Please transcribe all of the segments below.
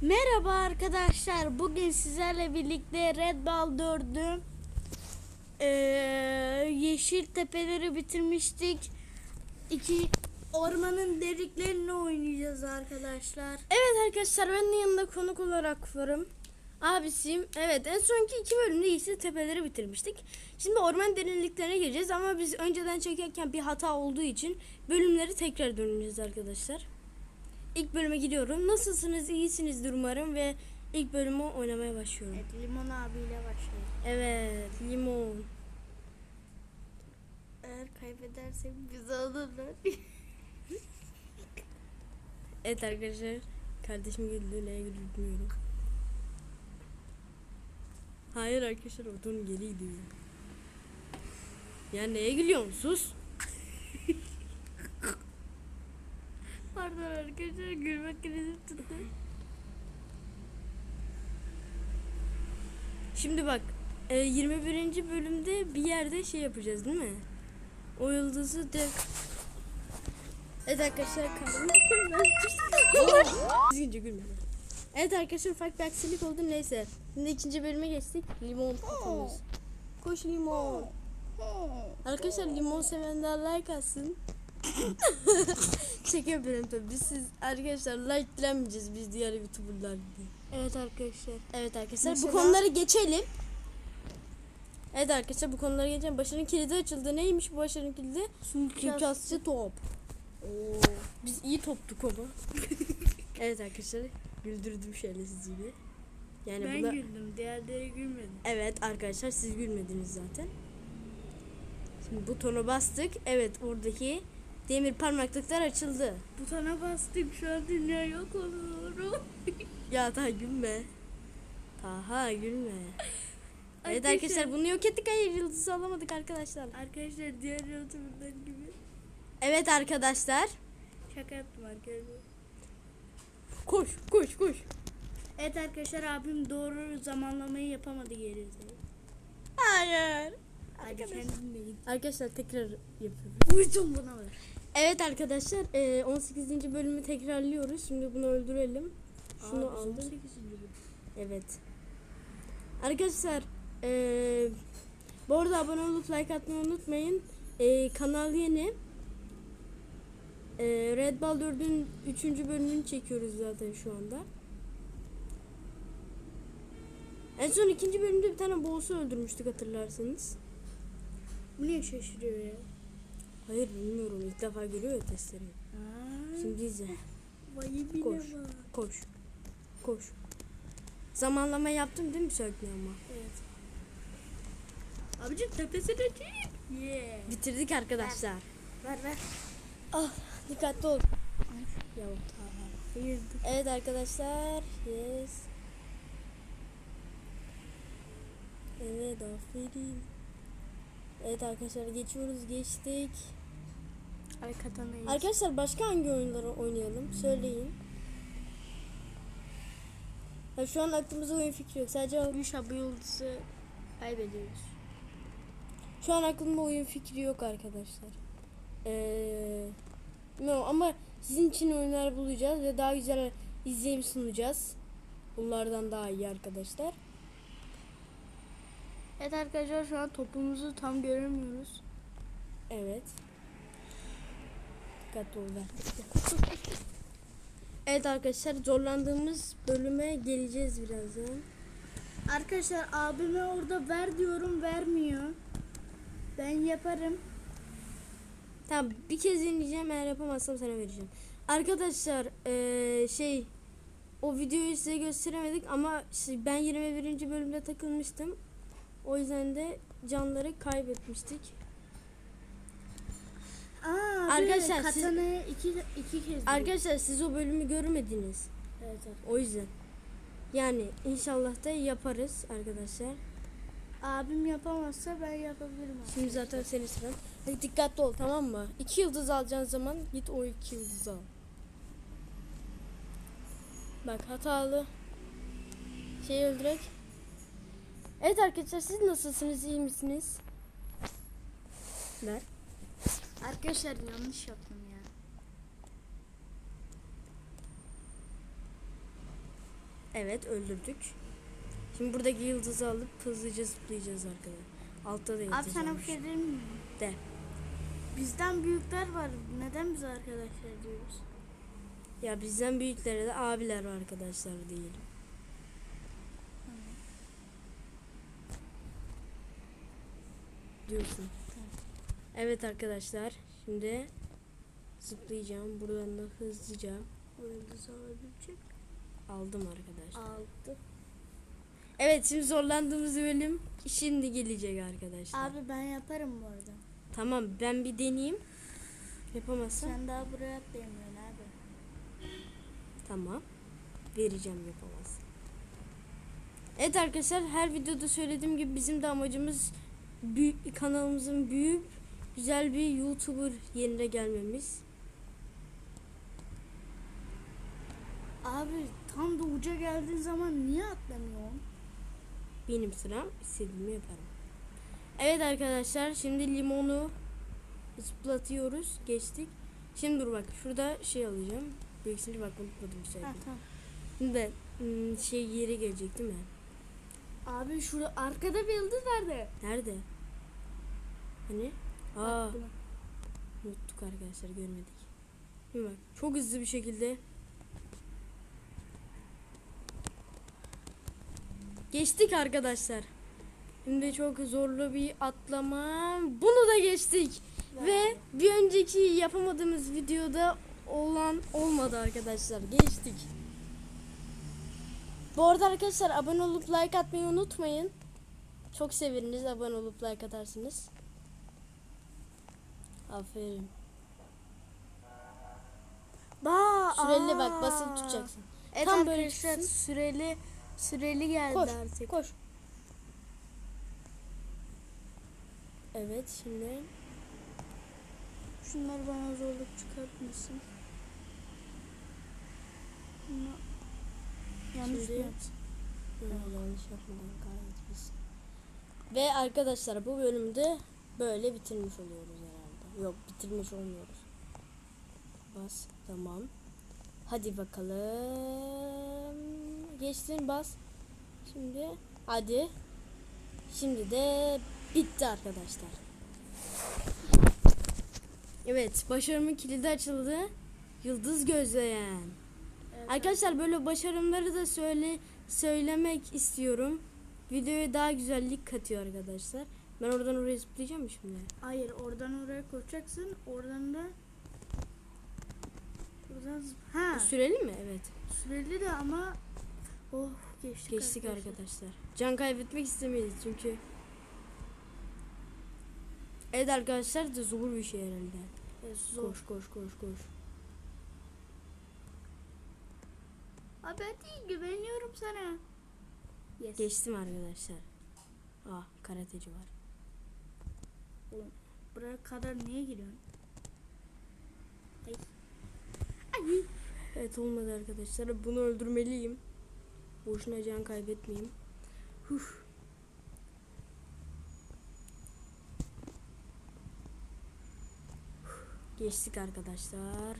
Merhaba arkadaşlar. Bugün sizlerle birlikte Red Ball 4'ü eee, yeşil tepeleri bitirmiştik. İki ormanın deliklerini oynayacağız arkadaşlar. Evet arkadaşlar ben de yanında konuk olarak varım. Abisiyim. Evet en sonki iki bölümde Yeşil Tepeleri bitirmiştik. Şimdi orman derinliklerine gireceğiz ama biz önceden çekerken bir hata olduğu için bölümleri tekrar döneceğiz arkadaşlar. İlk bölüme gidiyorum. Nasılsınız? İyisinizdir umarım ve ilk bölümü oynamaya başlıyorum. Evet, Limon abiyle başlayalım. Evet, limon. Eğer kaybedersek bizi alırlar. Evet arkadaşlar, kardeşim güldü, neye güldü bilmiyorum. Hayır arkadaşlar, odun geri gidiyor. Ya neye gülüyorsun? Sus. Arkadaşlar gülmek krizi tuttu. Şimdi bak, e, 21. bölümde bir yerde şey yapacağız değil mi? O yıldızı de... Evet arkadaşlar. Düzgünce gülme. Evet arkadaşlar ufak bir aksilik oldu neyse. Şimdi ikinci bölüme geçtik. Limon kafamız. Koş limon. Arkadaşlar limon sevenler like atsın. Şaka yapıyorum tabii. Biz siz arkadaşlar like dilemeyeceğiz biz diğer youtuberlar gibi. Evet arkadaşlar. Evet arkadaşlar Mesela- bu konuları geçelim. Evet arkadaşlar bu konuları geçelim. Başarının kilidi açıldı. Neymiş bu başarının kilidi? Suikastçı top. Oo, biz iyi toptuk ama. evet arkadaşlar güldürdüm şöyle sizi gibi. Yani ben bu da- güldüm. Diğerleri gülmedi. Evet arkadaşlar siz gülmediniz zaten. Şimdi butona bastık. Evet oradaki demir parmaklıklar açıldı. Butona bastım şu an dünya yok oluyorum. Ya Taha gülme. Taha gülme. Evet Arkadaşlar- arkadaşlar bunu yok ettik. Hayır yıldızı alamadık arkadaşlar. Arkadaşlar diğer youtuberlar gibi. Evet arkadaşlar. Şaka yaptım arkadaşlar. Koş koş koş. Evet arkadaşlar abim doğru zamanlamayı yapamadı gerisi. Hayır. Git. Arkadaşlar tekrar yapıyoruz. Uydum buna ver. Evet arkadaşlar e, 18. bölümü tekrarlıyoruz. Şimdi bunu öldürelim. Şunu Aa, aldım. 18. bölüm. Evet. Arkadaşlar eee bu arada abone olup like atmayı unutmayın. Eee, kanal yeni. Eee Red Ball 4'ün 3. bölümünü çekiyoruz zaten şu anda. En son ikinci bölümde bir tane boss'u öldürmüştük hatırlarsanız. Bu niye şaşırıyor ya? Hayır bilmiyorum ilk defa görüyor ya testleri. Aa, Şimdi izle. vay bile Koş. bak. Koş. Koş. Zamanlama yaptım değil mi Sökme ama? Evet. Abicim tepesine çık. Yeah. Bitirdik arkadaşlar. Ver ver. Ah dikkatli ol. Ya. Evet arkadaşlar. Yes. Evet aferin. Evet arkadaşlar geçiyoruz geçtik. Ay. Arkadaşlar başka hangi oyunları oynayalım? Söyleyin. Ha, şu an aklımızda oyun fikri yok. Sadece Gülşah bu yıldızı kaybediyoruz. şu an aklımda oyun fikri yok arkadaşlar. Ee, no, ama sizin için oyunlar bulacağız ve daha güzel izleyim sunacağız. Bunlardan daha iyi arkadaşlar. Evet arkadaşlar şu an topumuzu tam göremiyoruz. Evet. Dikkatli ol. Evet arkadaşlar zorlandığımız bölüme geleceğiz birazdan. Arkadaşlar abime orada ver diyorum vermiyor. Ben yaparım. Tamam bir kez deneyeceğim eğer yapamazsam sana vereceğim. Arkadaşlar eee, şey o videoyu size gösteremedik ama ben 21. bölümde takılmıştım. O yüzden de canları kaybetmiştik. Aa, Arkadaşlar, siz- iki, iki kez. Arkadaşlar siz o bölümü görmediniz. Evet, evet. O yüzden. Yani inşallah da yaparız arkadaşlar. Abim yapamazsa ben yapabilirim. abi. Şimdi zaten senin sıran. Hadi dikkatli ol tamam mı? İki yıldız alacağın zaman git o iki yıldızı al. Bak hatalı. Şey öldürek. Evet arkadaşlar siz nasılsınız? iyi misiniz? Ver. Arkadaşlar yanlış yaptım ya. Evet öldürdük. Şimdi buradaki yıldızı alıp hızlıca zıplayacağız arkadaşlar. Altta da yıldız Abi sana bir şey diyeyim mi? De. Bizden büyükler var. Neden biz arkadaşlar diyoruz? Ya bizden büyüklere de abiler var arkadaşlar diyelim. Diyorsun. Evet arkadaşlar şimdi zıplayacağım. Buradan da hızlıca O yıldızı alabilecek. aldım arkadaşlar. Aldı. Evet şimdi zorlandığımız bölüm şimdi gelecek arkadaşlar. Abi ben yaparım bu arada. Tamam ben bir deneyeyim. Yapamazsam Sen daha buraya atlayamıyorsun abi. tamam. Vereceğim yapamazsam. Evet arkadaşlar her videoda söylediğim gibi bizim de amacımız büyük, kanalımızın büyük güzel bir YouTuber yerine gelmemiz. Abi tam da uca geldiğin zaman niye atlamıyorsun? Benim sıram istediğimi yaparım. Evet arkadaşlar şimdi limonu zıplatıyoruz. Geçtik. Şimdi dur bak şurada şey alacağım. Büyük sinir bak unutmadım bir şey. Ha, tamam. Şimdi hmm, şey yeri gelecek değil mi? Abi şurada arkada bir yıldız nerede? Nerede? Hani? Aa unuttuk arkadaşlar görmedik. Bak çok hızlı bir şekilde Geçtik arkadaşlar. Şimdi çok zorlu bir atlama. Bunu da geçtik. Ve bir önceki yapamadığımız videoda olan olmadı arkadaşlar. Geçtik. Bu arada arkadaşlar abone olup like atmayı unutmayın. Çok seviniriz abone olup like atarsınız. Aferin. Ba Süreli bak aa. basılı tutacaksın. Evet Tam böyle arkadaşlar çıksın. süreli süreli geldi Koş, artık. koş. Evet şimdi Şunlar bana zorluk çıkartmasın. Bunu- Yanlış mı yanlış yapmadan. Ve arkadaşlar bu bölümde böyle bitirmiş oluyoruz. Yok bitirmiş olmuyoruz. Bas tamam. Hadi bakalım. Geçtin bas. Şimdi hadi. Şimdi de bitti arkadaşlar. Evet başarımın kilidi açıldı. Yıldız gözleyen. Evet. Arkadaşlar böyle başarımları da söyle söylemek istiyorum. Videoya daha güzellik katıyor arkadaşlar. Ben oradan oraya zıplayacağım mı şimdi? Hayır oradan oraya koşacaksın. Oradan da buradan zıp- ha Süreli mi? Evet. süreli de ama oh geçtik, Geçtik arkadaşlar. Can kaybetmek istemeyiz çünkü. Evet arkadaşlar da zor bir şey herhalde. Evet, zor. Koş koş koş koş. Abi hadi güveniyorum sana. Yes. Geçtim arkadaşlar. Ah karateci var. Buraya kadar niye giriyorsun? Ay. Ay. Evet olmadı arkadaşlar. Bunu öldürmeliyim. Boşuna can kaybetmeyeyim. Huf. Geçtik arkadaşlar.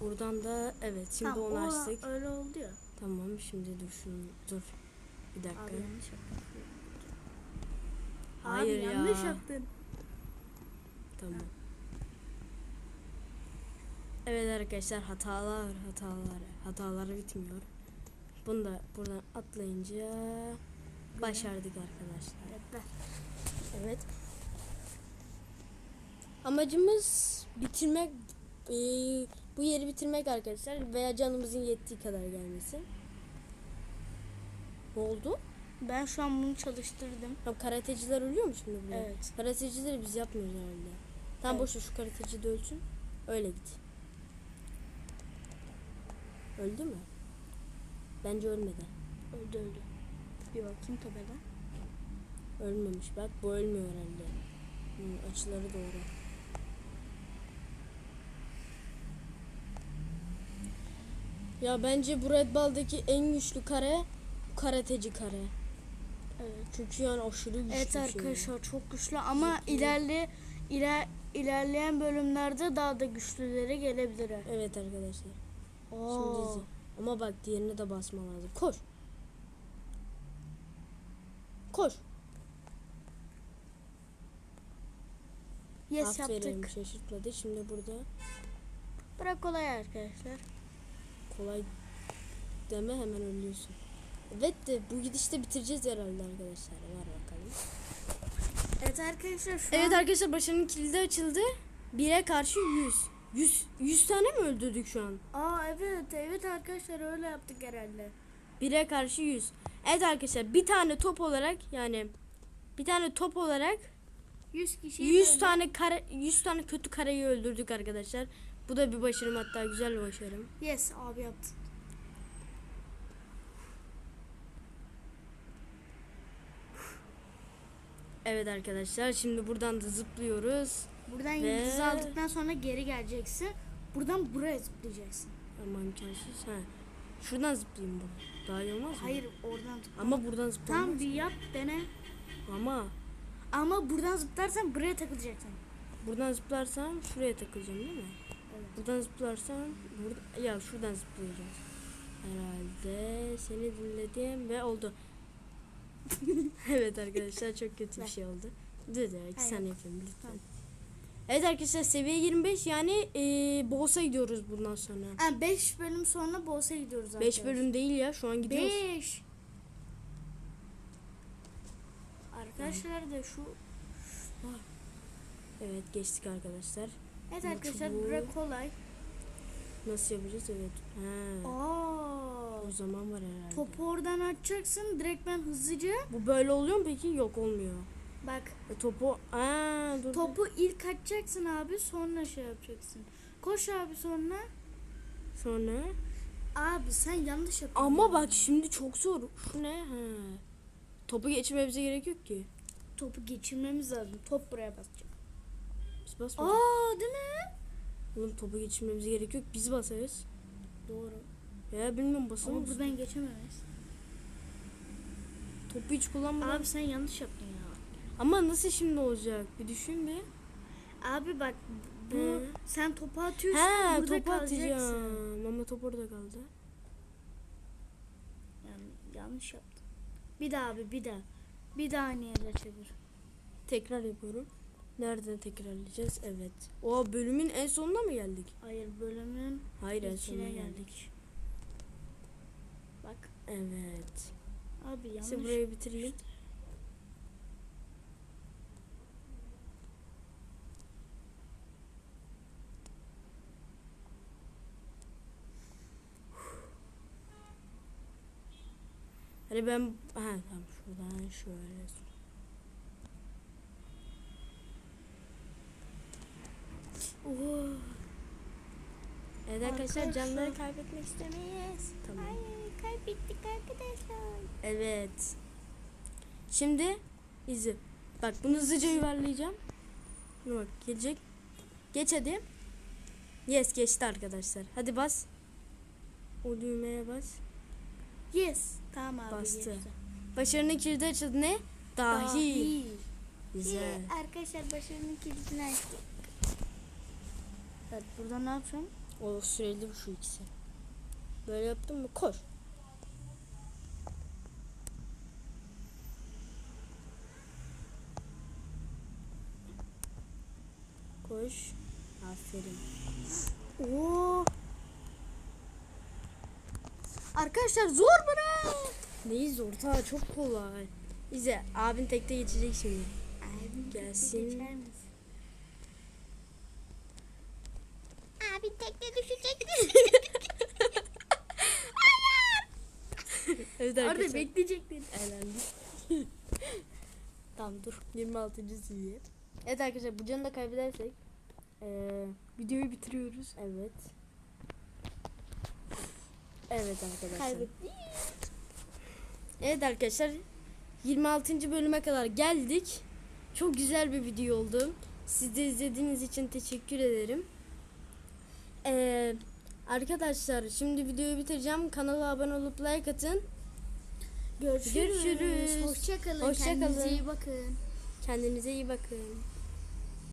Buradan da evet şimdi Tamam, onu açtık. Öyle oldu ya. Tamam şimdi dur şunu dur. Bir dakika. Abi yanlış yaptın. Hayır Abi ya. yanlış yaptın. Tamam. Evet arkadaşlar hatalar hatalar hatalar bitmiyor. Bunu da buradan atlayınca başardık arkadaşlar. Evet. Amacımız bitirmek eee, bu yeri bitirmek arkadaşlar veya canımızın yettiği kadar gelmesi. Ne oldu? Ben şu an bunu çalıştırdım. Tamam karateciler ölüyor mu şimdi burada? Evet. Karatecileri biz yapmıyoruz herhalde. Tamam Evet. boş ver, şu karateci de ölsün. Öyle git. Öldü mü? Bence ölmedi. Öldü öldü. Bir bakayım tabela. Ölmemiş bak bu ölmüyor herhalde. Hı, açıları doğru. Ya bence bu Red Ball'daki en güçlü kare karateci kare. Evet. Çünkü yani aşırı güçlü Evet şey. arkadaşlar çok güçlü ama Zeki. ilerle iler, ilerleyen bölümlerde daha da güçlülere gelebilir. Evet arkadaşlar. Oo. Şimdi Ama bak diğerine de basma lazım. Koş. Koş. Yes Aferin yaptık. şaşırtmadı. Şimdi burada Bırak kolay arkadaşlar. kolay deme hemen ölüyorsun. Evet de bu gidişte bitireceğiz herhalde arkadaşlar. Var bakalım. Evet arkadaşlar şu Evet an arkadaşlar başarının kilidi açıldı. 1'e karşı 100. 100 100 tane mi öldürdük şu an? Aa evet evet arkadaşlar öyle yaptık herhalde. 1'e karşı 100. Evet arkadaşlar bir tane top olarak yani bir tane top olarak 100 kişi 100 tane kare 100 tane kötü kareyi öldürdük arkadaşlar. Bu da bir başarım hatta güzel bir başarım. Yes abi yaptın. Evet arkadaşlar şimdi buradan da zıplıyoruz. Buradan Ve- yıldızı aldıktan sonra geri geleceksin. Buradan buraya zıplayacaksın. Ama imkansız. Ha. Şuradan zıplayayım bu. Daha iyi olmaz mı? Hayır oradan zıpla. Ama buradan zıplamaz. Tam bir yap dene. Ama Ama buradan zıplarsan buraya takılacaksın. buradan zıplarsam şuraya takılacağım değil mi? Evet. Buradan zıplarsam burada ya şuradan zıplayacağız. Herhalde seni dinledim ve oldu. evet arkadaşlar çok kötü bir şey oldu. Dur dur iki saniye yapayım lütfen. Evet arkadaşlar seviye 25 yani e, boss'a gidiyoruz bundan sonra. 5 bölüm sonra boss'a gidiyoruz 5 bölüm değil ya şu an gidiyoruz. 5. Arkadaşlar da şu Evet geçtik arkadaşlar. Evet arkadaşlar çubuğu- bura kolay. Nasıl yapacağız? Evet. Ha. Aa. O zaman var herhalde. Topu oradan atacaksın. Direkt ben hızlıca Bu böyle oluyor mu peki? Yok olmuyor. bak E, topu Aa, dur. topu ilk atacaksın abi sonra şey yapacaksın. Koş abi sonra. Sonra Abi sen yanlış yapıyorsun. Ama bak şimdi çok zor. Şu ne? Ha. Topu geçmemize gerek yok ki. topu geçirmemiz lazım. Top buraya basacak. Biz basmayacağız. Aa değil mi? Oğlum topu geçirmemize gerek yok. Biz basarız. Doğru. Ya bilmiyorum basar Ama buradan geçemeyiz. Topu hiç kullanmadan. Abi sen yanlış yaptın ya. Ama nasıl şimdi olacak? Bir düşün bir. Abi bak bu Hı. sen topu atıyorsun Ha burada topu kalacaksın. atacağım. Ama top orada kaldı. Yani yanlış yaptın. Bir daha abi bir daha. Bir daha aynı yere çevir. Tekrar yapıyorum. Nereden tekrarlayacağız? Evet. O bölümün en sonuna mı geldik? Hayır bölümün Hayır en içine sonuna geldik. geldik. Evet. abi yanlış. İşte burayı bitireyim. Hani ben ha tamam şuradan şöyle Oo. Evet arkadaşlar canları kaybetmek istemeyiz. Tamam. Hayır kaybettik arkadaşlar. Evet. Şimdi izi. Bak bunu hızlıca yuvarlayacağım. Bak gelecek. Geç hadi. Yes geçti arkadaşlar. Hadi bas. O düğmeye bas. Yes. Tamam abi. Bastı. geçti. Başarının kilidi açıldı ne? Dahi. Dahi. Güzel. Arkadaşlar başarının kilidini açtık. Evet burada ne yapacağım? O süreli şu ikisi. Böyle yaptın mı? Koş. Koş. Aferin. Oo. Arkadaşlar zor bura. Neyi zor? Ta çok kolay. İzle abin tekte geçecek şimdi. Gelsin. Geçer misin? Evet Orada arkadaşlar. bekleyecektin. Eğlendik. tamam dur. 26. seviye. Evet arkadaşlar bu canı da kaybedersek eee, videoyu bitiriyoruz. Evet. Evet arkadaşlar. Kaybettik. Evet arkadaşlar 26. bölüme kadar geldik. Çok güzel bir video oldu. Siz de izlediğiniz için teşekkür ederim. Ee, arkadaşlar şimdi videoyu bitireceğim. Kanala abone olup like atın. Görüşürüz. Görüşürüz. Hoşça kalın. Hoşça Kendinize iyi bakın. Kendinize iyi bakın.